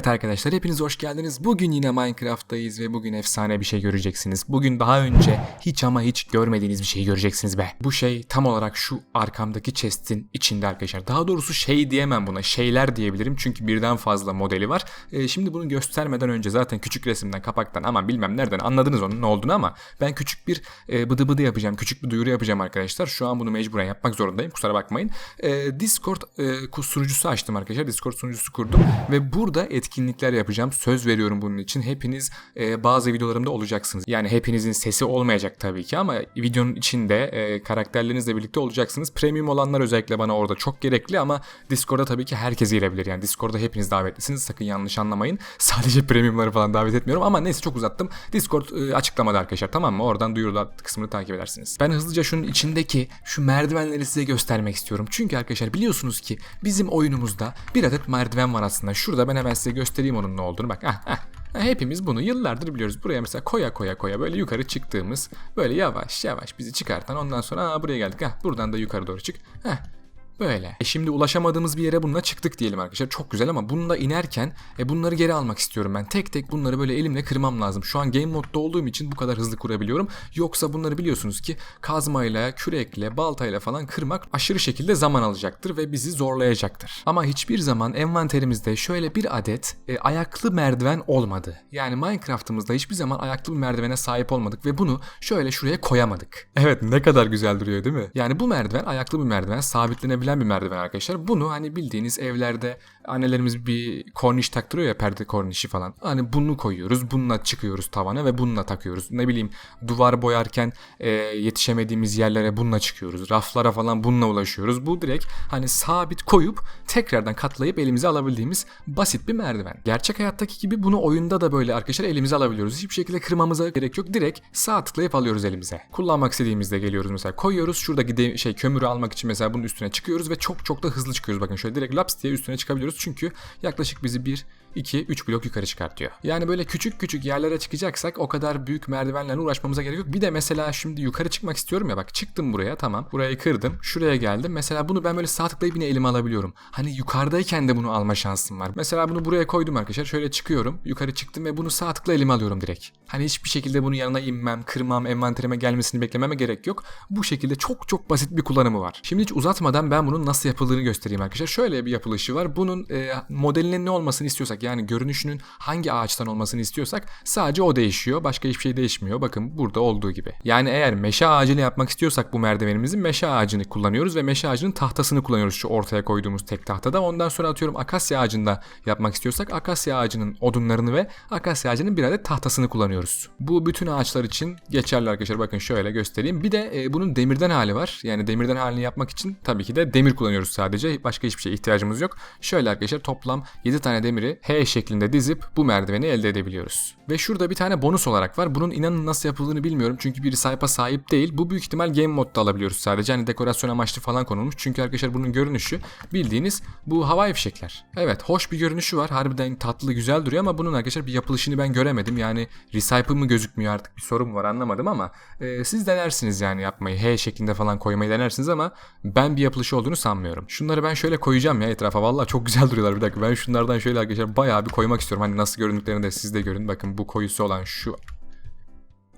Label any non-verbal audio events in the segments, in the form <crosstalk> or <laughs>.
Evet arkadaşlar hepiniz hoş geldiniz. Bugün yine Minecraft'tayız ve bugün efsane bir şey göreceksiniz. Bugün daha önce hiç ama hiç görmediğiniz bir şey göreceksiniz be. Bu şey tam olarak şu arkamdaki chest'in içinde arkadaşlar. Daha doğrusu şey diyemem buna. Şeyler diyebilirim çünkü birden fazla modeli var. Ee, şimdi bunu göstermeden önce zaten küçük resimden kapaktan ama bilmem nereden anladınız onun ne olduğunu ama ben küçük bir e, bıdı bıdı yapacağım. Küçük bir duyuru yapacağım arkadaşlar. Şu an bunu mecburen yapmak zorundayım. Kusura bakmayın. Ee, Discord e, sunucusu açtım arkadaşlar. Discord sunucusu kurdum ve burada etkinlikler yapacağım. Söz veriyorum bunun için. Hepiniz e, bazı videolarımda olacaksınız. Yani hepinizin sesi olmayacak tabii ki ama videonun içinde e, karakterlerinizle birlikte olacaksınız. Premium olanlar özellikle bana orada çok gerekli ama Discord'da tabii ki herkes girebilir. Yani Discord'da hepiniz davetlisiniz. Sakın yanlış anlamayın. <laughs> Sadece premiumları falan davet etmiyorum ama neyse çok uzattım. Discord e, açıklamada arkadaşlar tamam mı? Oradan duyurular kısmını takip edersiniz. Ben hızlıca şunun içindeki şu merdivenleri size göstermek istiyorum. Çünkü arkadaşlar biliyorsunuz ki bizim oyunumuzda bir adet merdiven var aslında. Şurada ben hemen size göstereyim onun ne olduğunu. Bak ah, ah. Hepimiz bunu yıllardır biliyoruz. Buraya mesela koya koya koya böyle yukarı çıktığımız böyle yavaş yavaş bizi çıkartan ondan sonra Aa, buraya geldik. Heh, buradan da yukarı doğru çık. Heh, Böyle. E şimdi ulaşamadığımız bir yere bununla çıktık diyelim arkadaşlar. Çok güzel ama bununla inerken e bunları geri almak istiyorum ben. Tek tek bunları böyle elimle kırmam lazım. Şu an game modda olduğum için bu kadar hızlı kurabiliyorum. Yoksa bunları biliyorsunuz ki kazmayla, kürekle, baltayla falan kırmak aşırı şekilde zaman alacaktır ve bizi zorlayacaktır. Ama hiçbir zaman envanterimizde şöyle bir adet e, ayaklı merdiven olmadı. Yani Minecraft'ımızda hiçbir zaman ayaklı bir merdivene sahip olmadık ve bunu şöyle şuraya koyamadık. Evet ne kadar güzel duruyor değil mi? Yani bu merdiven ayaklı bir merdiven sabitlenebilen bir merdiven arkadaşlar. Bunu hani bildiğiniz evlerde annelerimiz bir korniş taktırıyor ya perde kornişi falan. Hani bunu koyuyoruz, bununla çıkıyoruz tavana ve bununla takıyoruz. Ne bileyim duvar boyarken e, yetişemediğimiz yerlere bununla çıkıyoruz. Raflara falan bununla ulaşıyoruz. Bu direkt hani sabit koyup tekrardan katlayıp elimize alabildiğimiz basit bir merdiven. Gerçek hayattaki gibi bunu oyunda da böyle arkadaşlar elimize alabiliyoruz. Hiçbir şekilde kırmamıza gerek yok. Direkt sağ tıklayıp alıyoruz elimize. Kullanmak istediğimizde geliyoruz mesela koyuyoruz. Şuradaki de, şey kömürü almak için mesela bunun üstüne çıkıyoruz ve çok çok da hızlı çıkıyoruz. Bakın şöyle direkt laps diye üstüne çıkabiliyoruz. Çünkü yaklaşık bizi bir 2, 3 blok yukarı çıkartıyor. Yani böyle küçük küçük yerlere çıkacaksak o kadar büyük merdivenlerle uğraşmamıza gerek yok. Bir de mesela şimdi yukarı çıkmak istiyorum ya bak çıktım buraya tamam. Burayı kırdım. Şuraya geldim. Mesela bunu ben böyle sağ tıklayıp yine elime alabiliyorum. Hani yukarıdayken de bunu alma şansım var. Mesela bunu buraya koydum arkadaşlar. Şöyle çıkıyorum. Yukarı çıktım ve bunu sağ tıkla elime alıyorum direkt. Hani hiçbir şekilde bunun yanına inmem, kırmam, envanterime gelmesini beklememe gerek yok. Bu şekilde çok çok basit bir kullanımı var. Şimdi hiç uzatmadan ben bunun nasıl yapıldığını göstereyim arkadaşlar. Şöyle bir yapılışı var. Bunun e, modelinin ne olmasını istiyorsak yani görünüşünün hangi ağaçtan olmasını istiyorsak sadece o değişiyor. Başka hiçbir şey değişmiyor. Bakın burada olduğu gibi. Yani eğer meşe ağacını yapmak istiyorsak bu merdivenimizi meşe ağacını kullanıyoruz ve meşe ağacının tahtasını kullanıyoruz şu ortaya koyduğumuz tek tahtada. Ondan sonra atıyorum akasya ağacında yapmak istiyorsak akasya ağacının odunlarını ve akasya ağacının bir adet tahtasını kullanıyoruz. Bu bütün ağaçlar için geçerli arkadaşlar. Bakın şöyle göstereyim. Bir de e, bunun demirden hali var. Yani demirden halini yapmak için tabii ki de demir kullanıyoruz sadece. Başka hiçbir şeye ihtiyacımız yok. Şöyle arkadaşlar toplam 7 tane demiri H şeklinde dizip bu merdiveni elde edebiliyoruz. Ve şurada bir tane bonus olarak var. Bunun inanın nasıl yapıldığını bilmiyorum. Çünkü bir sahip sahip değil. Bu büyük ihtimal game modda alabiliyoruz sadece. Hani dekorasyon amaçlı falan konulmuş. Çünkü arkadaşlar bunun görünüşü bildiğiniz bu havai fişekler. Evet hoş bir görünüşü var. Harbiden tatlı güzel duruyor ama bunun arkadaşlar bir yapılışını ben göremedim. Yani recycle mı gözükmüyor artık bir sorun var anlamadım ama e, siz denersiniz yani yapmayı. H şeklinde falan koymayı denersiniz ama ben bir yapılışı olduğunu sanmıyorum. Şunları ben şöyle koyacağım ya etrafa. Vallahi çok güzel duruyorlar bir dakika. Ben şunlardan şöyle arkadaşlar bayağı bir koymak istiyorum. Hani nasıl göründüklerini de siz de görün. Bakın bu koyusu olan şu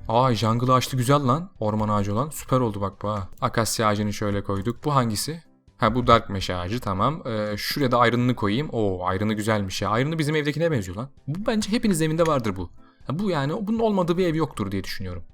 Aa jungle ağaçlı güzel lan. Orman ağacı olan. Süper oldu bak bu ha. Akasya ağacını şöyle koyduk. Bu hangisi? Ha bu dark meşe ağacı tamam. Ee, şuraya da ayrınını koyayım. Oo ayrını güzelmiş ya. Ayrını bizim evdekine benziyor lan. Bu bence hepiniz evinde vardır bu. Ha, bu yani bunun olmadığı bir ev yoktur diye düşünüyorum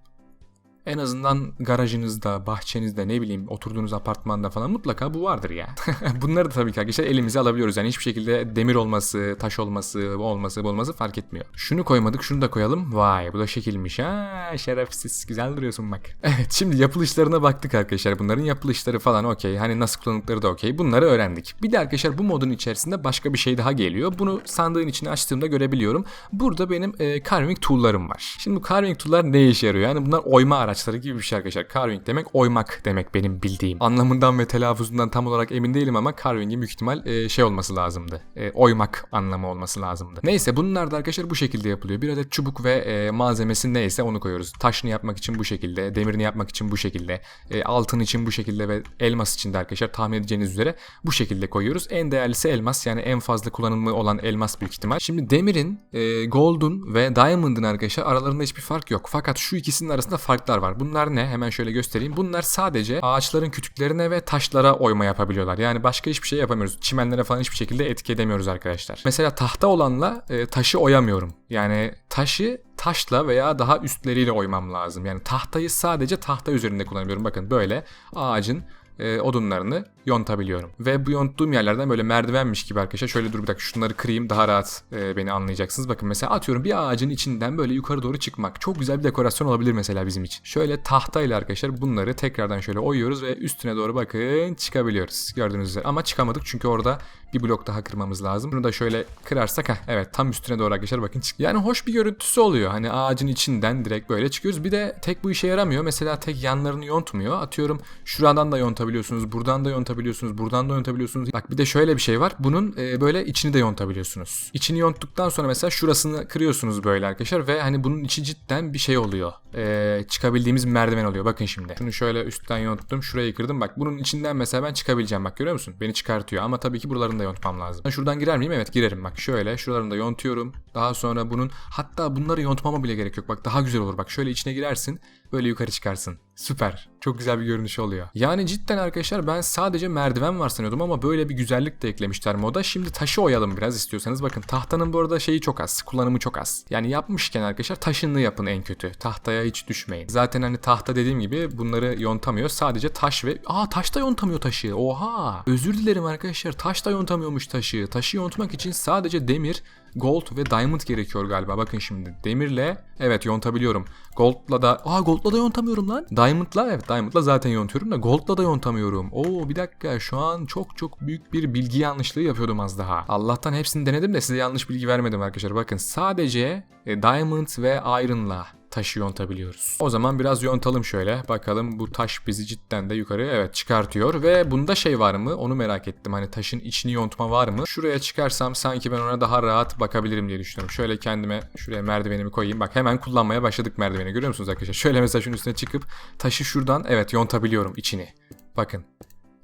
en azından garajınızda, bahçenizde ne bileyim oturduğunuz apartmanda falan mutlaka bu vardır ya. <laughs> Bunları da tabii ki arkadaşlar elimize alabiliyoruz. Yani hiçbir şekilde demir olması, taş olması, olması, bu olması fark etmiyor. Şunu koymadık, şunu da koyalım. Vay bu da şekilmiş ha. Şerefsiz. Güzel duruyorsun bak. <laughs> Evet şimdi yapılışlarına baktık arkadaşlar. Bunların yapılışları falan okey. Hani nasıl kullandıkları da okey. Bunları öğrendik. Bir de arkadaşlar bu modun içerisinde başka bir şey daha geliyor. Bunu sandığın içine açtığımda görebiliyorum. Burada benim e, carving tool'larım var. Şimdi bu carving tool'lar ne işe yarıyor? Yani bunlar oyma araç ağaçları gibi bir şey arkadaşlar. Carving demek oymak demek benim bildiğim. Anlamından ve telaffuzundan tam olarak emin değilim ama carving'in büyük ihtimal e, şey olması lazımdı. E, oymak anlamı olması lazımdı. Neyse bunlar da arkadaşlar bu şekilde yapılıyor. Bir adet çubuk ve e, malzemesi neyse onu koyuyoruz. Taşını yapmak için bu şekilde, demirini yapmak için bu şekilde, e, altın için bu şekilde ve elmas için de arkadaşlar tahmin edeceğiniz üzere bu şekilde koyuyoruz. En değerlisi elmas yani en fazla kullanımı olan elmas büyük ihtimal. Şimdi demirin, e, gold'un ve diamond'ın arkadaşlar aralarında hiçbir fark yok. Fakat şu ikisinin arasında farklar var. Bunlar ne? Hemen şöyle göstereyim. Bunlar sadece ağaçların kütüklerine ve taşlara oyma yapabiliyorlar. Yani başka hiçbir şey yapamıyoruz. Çimenlere falan hiçbir şekilde etki edemiyoruz arkadaşlar. Mesela tahta olanla e, taşı oyamıyorum. Yani taşı taşla veya daha üstleriyle oymam lazım. Yani tahtayı sadece tahta üzerinde kullanabiliyorum. Bakın böyle ağacın e, odunlarını yontabiliyorum. Ve bu yonttuğum yerlerden böyle merdivenmiş gibi arkadaşlar. Şöyle dur bir dakika şunları kırayım daha rahat e, beni anlayacaksınız. Bakın mesela atıyorum bir ağacın içinden böyle yukarı doğru çıkmak. Çok güzel bir dekorasyon olabilir mesela bizim için. Şöyle tahtayla arkadaşlar bunları tekrardan şöyle oyuyoruz ve üstüne doğru bakın çıkabiliyoruz. Gördüğünüz üzere. Ama çıkamadık çünkü orada bir blok daha kırmamız lazım. Bunu da şöyle kırarsak heh, evet tam üstüne doğru arkadaşlar bakın çık. Yani hoş bir görüntüsü oluyor. Hani ağacın içinden direkt böyle çıkıyoruz. Bir de tek bu işe yaramıyor. Mesela tek yanlarını yontmuyor. Atıyorum şuradan da yontabiliyorsunuz. Buradan da yontabiliyorsunuz. Buradan da yontabiliyorsunuz. Bak bir de şöyle bir şey var. Bunun e, böyle içini de yontabiliyorsunuz. İçini yonttuktan sonra mesela şurasını kırıyorsunuz böyle arkadaşlar ve hani bunun içi cidden bir şey oluyor. E, çıkabildiğimiz merdiven oluyor. Bakın şimdi. Şunu şöyle üstten yonttum. Şurayı kırdım. Bak bunun içinden mesela ben çıkabileceğim. Bak görüyor musun? Beni çıkartıyor. Ama tabii ki buralarını da yontmam lazım. Ben şuradan girer miyim? Evet girerim. Bak şöyle şuralarını da yontuyorum. Daha sonra bunun hatta bunları yontmama bile gerek yok. Bak daha güzel olur. Bak şöyle içine girersin. Böyle yukarı çıkarsın. Süper. Çok güzel bir görünüş oluyor. Yani cidden arkadaşlar ben sadece merdiven var sanıyordum ama böyle bir güzellik de eklemişler moda. Şimdi taşı oyalım biraz istiyorsanız. Bakın tahtanın bu arada şeyi çok az. Kullanımı çok az. Yani yapmışken arkadaşlar taşınlı yapın en kötü. Tahtaya hiç düşmeyin. Zaten hani tahta dediğim gibi bunları yontamıyor. Sadece taş ve... Aa taş da yontamıyor taşı. Oha. Özür dilerim arkadaşlar. Taş da yontamıyormuş taşı. Taşı yontmak için sadece demir, gold ve diamond gerekiyor galiba. Bakın şimdi demirle evet yontabiliyorum. Gold'la da aa gold'la da yontamıyorum lan. Diamond'la evet diamond'la zaten yontuyorum da gold'la da yontamıyorum. Oo bir dakika şu an çok çok büyük bir bilgi yanlışlığı yapıyordum az daha. Allah'tan hepsini denedim de size yanlış bilgi vermedim arkadaşlar. Bakın sadece e, diamond ve iron'la taşı yontabiliyoruz. O zaman biraz yontalım şöyle. Bakalım bu taş bizi cidden de yukarı evet çıkartıyor. Ve bunda şey var mı? Onu merak ettim. Hani taşın içini yontma var mı? Şuraya çıkarsam sanki ben ona daha rahat bakabilirim diye düşünüyorum. Şöyle kendime şuraya merdivenimi koyayım. Bak hemen kullanmaya başladık merdiveni. Görüyor musunuz arkadaşlar? Şöyle mesela şunun üstüne çıkıp taşı şuradan evet yontabiliyorum içini. Bakın.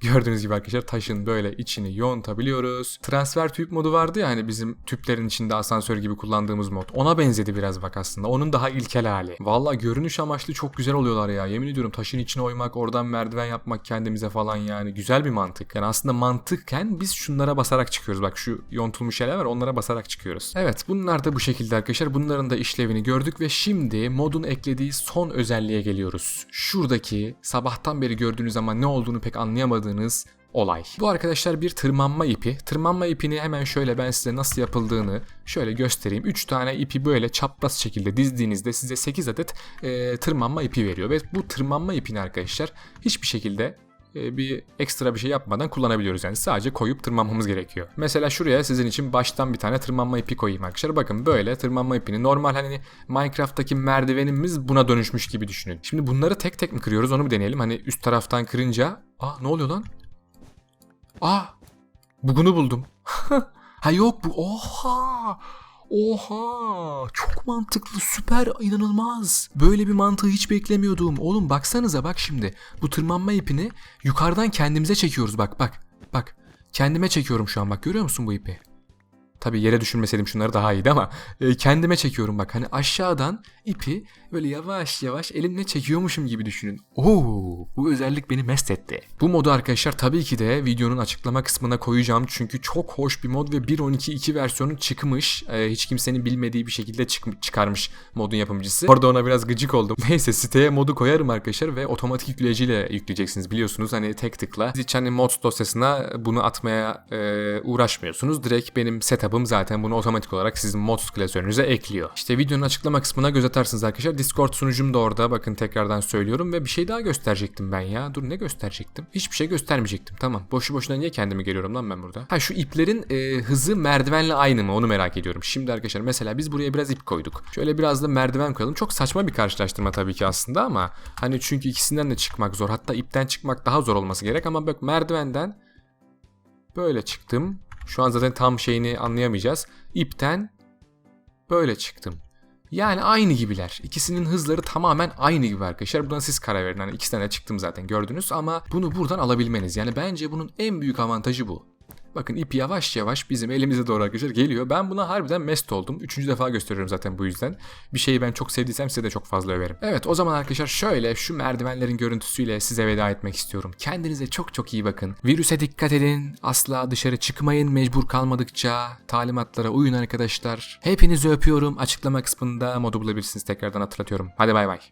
Gördüğünüz gibi arkadaşlar taşın böyle içini yontabiliyoruz. Transfer tüp modu vardı ya hani bizim tüplerin içinde asansör gibi kullandığımız mod. Ona benzedi biraz bak aslında. Onun daha ilkel hali. Valla görünüş amaçlı çok güzel oluyorlar ya. Yemin ediyorum taşın içine oymak, oradan merdiven yapmak kendimize falan yani. Güzel bir mantık. Yani aslında mantıkken biz şunlara basarak çıkıyoruz. Bak şu yontulmuş şeyler var onlara basarak çıkıyoruz. Evet bunlar da bu şekilde arkadaşlar. Bunların da işlevini gördük ve şimdi modun eklediği son özelliğe geliyoruz. Şuradaki sabahtan beri gördüğünüz ama ne olduğunu pek anlayamadığınız olay. Bu arkadaşlar bir tırmanma ipi. Tırmanma ipini hemen şöyle ben size nasıl yapıldığını şöyle göstereyim. 3 tane ipi böyle çapraz şekilde dizdiğinizde size 8 adet e, tırmanma ipi veriyor. Ve bu tırmanma ipini arkadaşlar hiçbir şekilde e, bir ekstra bir şey yapmadan kullanabiliyoruz. Yani sadece koyup tırmanmamız gerekiyor. Mesela şuraya sizin için baştan bir tane tırmanma ipi koyayım arkadaşlar. Bakın böyle tırmanma ipini normal hani Minecraft'taki merdivenimiz buna dönüşmüş gibi düşünün. Şimdi bunları tek tek mi kırıyoruz onu bir deneyelim. Hani üst taraftan kırınca Aa ne oluyor lan? Aa bugunu buldum. <laughs> ha yok bu oha. Oha çok mantıklı süper inanılmaz. Böyle bir mantığı hiç beklemiyordum. Oğlum baksanıza bak şimdi. Bu tırmanma ipini yukarıdan kendimize çekiyoruz bak bak. Bak kendime çekiyorum şu an bak görüyor musun bu ipi? Tabii yere düşürmeseydim şunları daha iyiydi ama e, kendime çekiyorum bak. Hani aşağıdan ipi böyle yavaş yavaş elimle çekiyormuşum gibi düşünün. Oo, bu özellik beni mest etti. Bu modu arkadaşlar tabii ki de videonun açıklama kısmına koyacağım. Çünkü çok hoş bir mod ve 1.12.2 versiyonu çıkmış. E, hiç kimsenin bilmediği bir şekilde çık çıkarmış modun yapımcısı. Orada ona biraz gıcık oldum. <laughs> Neyse siteye modu koyarım arkadaşlar ve otomatik yükleyiciyle yükleyeceksiniz biliyorsunuz. Hani tek tıkla. Siz hiç hani mod dosyasına bunu atmaya e, uğraşmıyorsunuz. Direkt benim setup'ım setup'ım zaten bunu otomatik olarak sizin mods klasörünüze ekliyor. İşte videonun açıklama kısmına göz atarsınız arkadaşlar. Discord sunucum da orada. Bakın tekrardan söylüyorum ve bir şey daha gösterecektim ben ya. Dur ne gösterecektim? Hiçbir şey göstermeyecektim. Tamam. Boşu boşuna niye kendimi geliyorum lan ben burada? Ha şu iplerin e, hızı merdivenle aynı mı? Onu merak ediyorum. Şimdi arkadaşlar mesela biz buraya biraz ip koyduk. Şöyle biraz da merdiven koyalım. Çok saçma bir karşılaştırma tabii ki aslında ama hani çünkü ikisinden de çıkmak zor. Hatta ipten çıkmak daha zor olması gerek ama bak merdivenden böyle çıktım. Şu an zaten tam şeyini anlayamayacağız. İpten böyle çıktım. Yani aynı gibiler. İkisinin hızları tamamen aynı gibi arkadaşlar. Buna siz karar verin. Hani iki tane çıktım zaten gördünüz ama bunu buradan alabilmeniz. Yani bence bunun en büyük avantajı bu. Bakın ip yavaş yavaş bizim elimize doğru arkadaşlar geliyor. Ben buna harbiden mest oldum. Üçüncü defa gösteriyorum zaten bu yüzden. Bir şeyi ben çok sevdiysem size de çok fazla överim. Evet o zaman arkadaşlar şöyle şu merdivenlerin görüntüsüyle size veda etmek istiyorum. Kendinize çok çok iyi bakın. Virüse dikkat edin. Asla dışarı çıkmayın mecbur kalmadıkça. Talimatlara uyun arkadaşlar. Hepinizi öpüyorum. Açıklama kısmında modu bulabilirsiniz. Tekrardan hatırlatıyorum. Hadi bay bay.